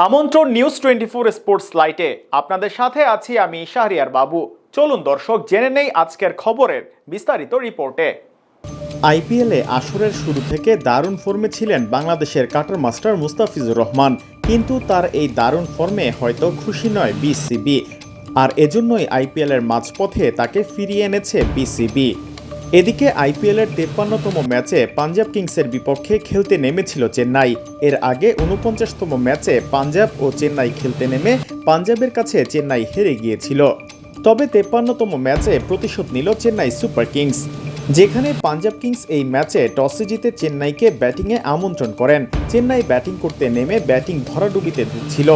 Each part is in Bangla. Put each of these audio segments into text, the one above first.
আমন্ত্রণ নিউজ টোয়েন্টি ফোর স্পোর্টস লাইটে আপনাদের সাথে আছি আমি শাহরিয়ার বাবু। চলুন দর্শক, জেনে নেই আজকের খবরের বিস্তারিত রিপোর্টে। আইপিএলে আসরের শুরু থেকে দারুণ ফর্মে ছিলেন বাংলাদেশের কাটার মাস্টার মুস্তাফিজুর রহমান। কিন্তু তার এই দারুণ ফর্মে হয়তো খুশি নয় বিসিবি। আর এজন্যই আইপিএলের মাঝপথে তাকে ফিরিয়ে এনেছে বিসিবি। এদিকে আইপিএলের তেপ্পান্নতম ম্যাচে পাঞ্জাব কিংসের বিপক্ষে খেলতে নেমেছিল চেন্নাই। এর আগে উনপঞ্চাশতম ম্যাচে পাঞ্জাব ও চেন্নাই খেলতে নেমে পাঞ্জাবের কাছে চেন্নাই হেরে গিয়েছিল। তবে তেপ্পান্নতম ম্যাচে প্রতিশোধ নিল চেন্নাই সুপার কিংস। যেখানে পাঞ্জাব কিংস এই ম্যাচে টসে জিতে চেন্নাইকে ব্যাটিংয়ে আমন্ত্রণ করেন। চেন্নাই ব্যাটিং করতে নেমে ব্যাটিং ভরাডুবিতে ঢুকছিল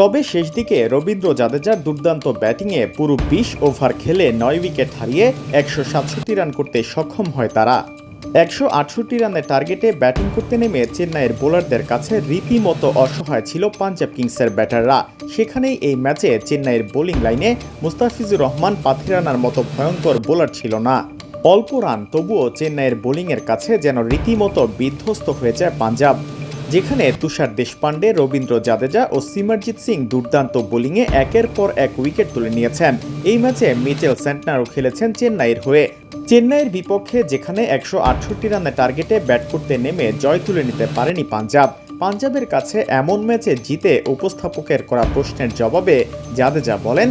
তবে শেষ দিকে রবীন্দ্র জাদেজার দুর্দান্ত ব্যাটিংয়ে পুরো বিশ ওভার খেলে নয় উইকেট হারিয়ে একশো সাতষট্টি রান করতে সক্ষম হয় তারা। একশো আটষট্টি রানের টার্গেটে ব্যাটিং করতে নেমে চেন্নাইয়ের বোলারদের কাছে রীতিমতো অসহায় ছিল পাঞ্জাব কিংসের ব্যাটাররা। সেখানেই এই ম্যাচে চেন্নাইয়ের বোলিং লাইনে মুস্তাফিজুর রহমান পাথিরানার মতো ভয়ঙ্কর বোলার ছিল না। অল্প রান, তবুও চেন্নাইয়ের বোলিংয়ের কাছে যেন রীতিমতো বিধ্বস্ত হয়ে যায় পাঞ্জাব। যেখানে তুষার দেশপান্ডে রবীন্দ্র জাদেজা ও সিমরজিৎ সিং দুর্দান্ত বোলিংয়ে একের পর এক উইকেট তুলে নিয়েছেন। এই ম্যাচে মিচেল সেন্টনারও খেলেছেন চেন্নাইয়ের হয়ে। চেন্নাইয়ের বিপক্ষে যেখানে একশো আটষট্টি রানের টার্গেটে ব্যাট করতে নেমে জয় তুলে নিতে পারেনি পাঞ্জাব। পাঞ্জাবের কাছে এমন ম্যাচে জিতে উপস্থাপকের করা প্রশ্নের জবাবে জাদেজা বলেন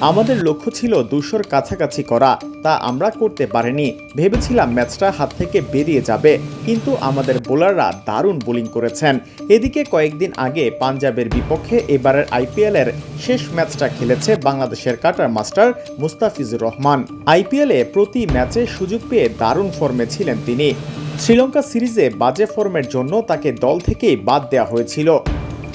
আমাদের লক্ষ্য ছিল দুশোর কাছাকাছি করা, তা আমরা করতে পারিনি। ভেবেছিলাম ম্যাচটা হাত থেকে বেরিয়ে যাবে, কিন্তু আমাদের বোলাররা দারুণ বোলিং করেছেন। এদিকে কয়েকদিন আগে পাঞ্জাবের বিপক্ষে এবারের আইপিএলের শেষ ম্যাচটা খেলেছে বাংলাদেশের কাটার মাস্টার মুস্তাফিজুর রহমান। আইপিএলে প্রতি ম্যাচে সুযোগ পেয়ে দারুণ ফর্মে ছিলেন তিনি। শ্রীলঙ্কা সিরিজে বাজে ফর্মের জন্য তাকে দল থেকেই বাদ দেওয়া হয়েছিল।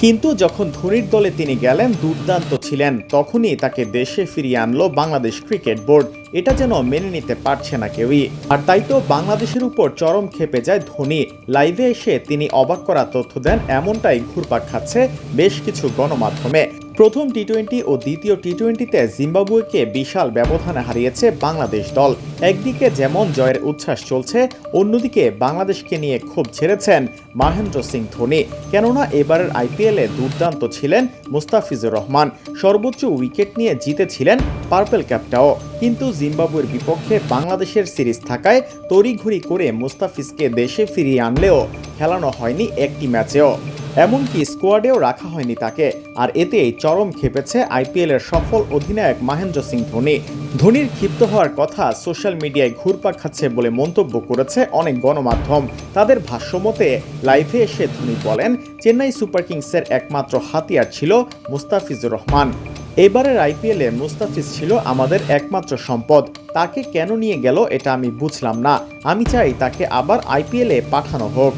কিন্তু যখন ধোনির দলে তিনি গেলেন, দুর্দান্ত ছিলেন। তখনই তাকে দেশে ফিরিয়ে আনলো বাংলাদেশ ক্রিকেট বোর্ড। এটা যেন মেনে নিতে পারছে না কেউই। আর তাই তো বাংলাদেশের উপর চরম খেপে যায় ধোনি। লাইভে এসে তিনি অবাক করা তথ্য দেন, এমনটাই ঘুরপাক খাচ্ছে বেশ কিছু গণমাধ্যমে। প্রথম টি টোয়েন্টি ও দ্বিতীয় টি টোয়েন্টিতে জিম্বাবুয়েকে বিশাল ব্যবধানে হারিয়েছে বাংলাদেশ দল। একদিকে যেমন জয়ের উচ্ছ্বাস চলছে, অন্যদিকে বাংলাদেশকে নিয়ে ক্ষোভ ছেড়েছেন মহেন্দ্র সিং ধোনি। কেননা এবারের আইপিএলে দুর্দান্ত ছিলেন মুস্তাফিজুর রহমান। সর্বোচ্চ উইকেট নিয়ে জিতেছিলেন পার্পেল ক্যাপটাও কিন্তু জিম্বাবুয়ের বিপক্ষে বাংলাদেশের সিরিজ থাকায় তড়িঘড়ি করে মুস্তাফিজকে দেশে ফিরিয়ে আনলেও খেলানো হয়নি একটি ম্যাচেও। এমনকি স্কোয়াডেও রাখা হয়নি তাকে। আর এতেই চরম খেপেছে আইপিএলের সফল অধিনায়ক মহেন্দ্র সিং ধোনি। ধোনির ক্ষিপ্ত হওয়ার কথা সোশ্যাল মিডিয়ায় ঘুরপাক খাচ্ছে বলে মন্তব্য করেছে অনেক গণমাধ্যম। তাদের ভাষ্যমতে লাইভে এসে ধোনি বলেন, চেন্নাই সুপার কিংসের একমাত্র হাতিয়ার ছিল মুস্তাফিজুর রহমান। এবারের আইপিএলে মুস্তাফিজ ছিল আমাদের একমাত্র সম্পদ। তাকে কেন নিয়ে গেল এটা আমি বুঝলাম না। আমি চাই তাকে আবার আইপিএলে পাঠানো হোক।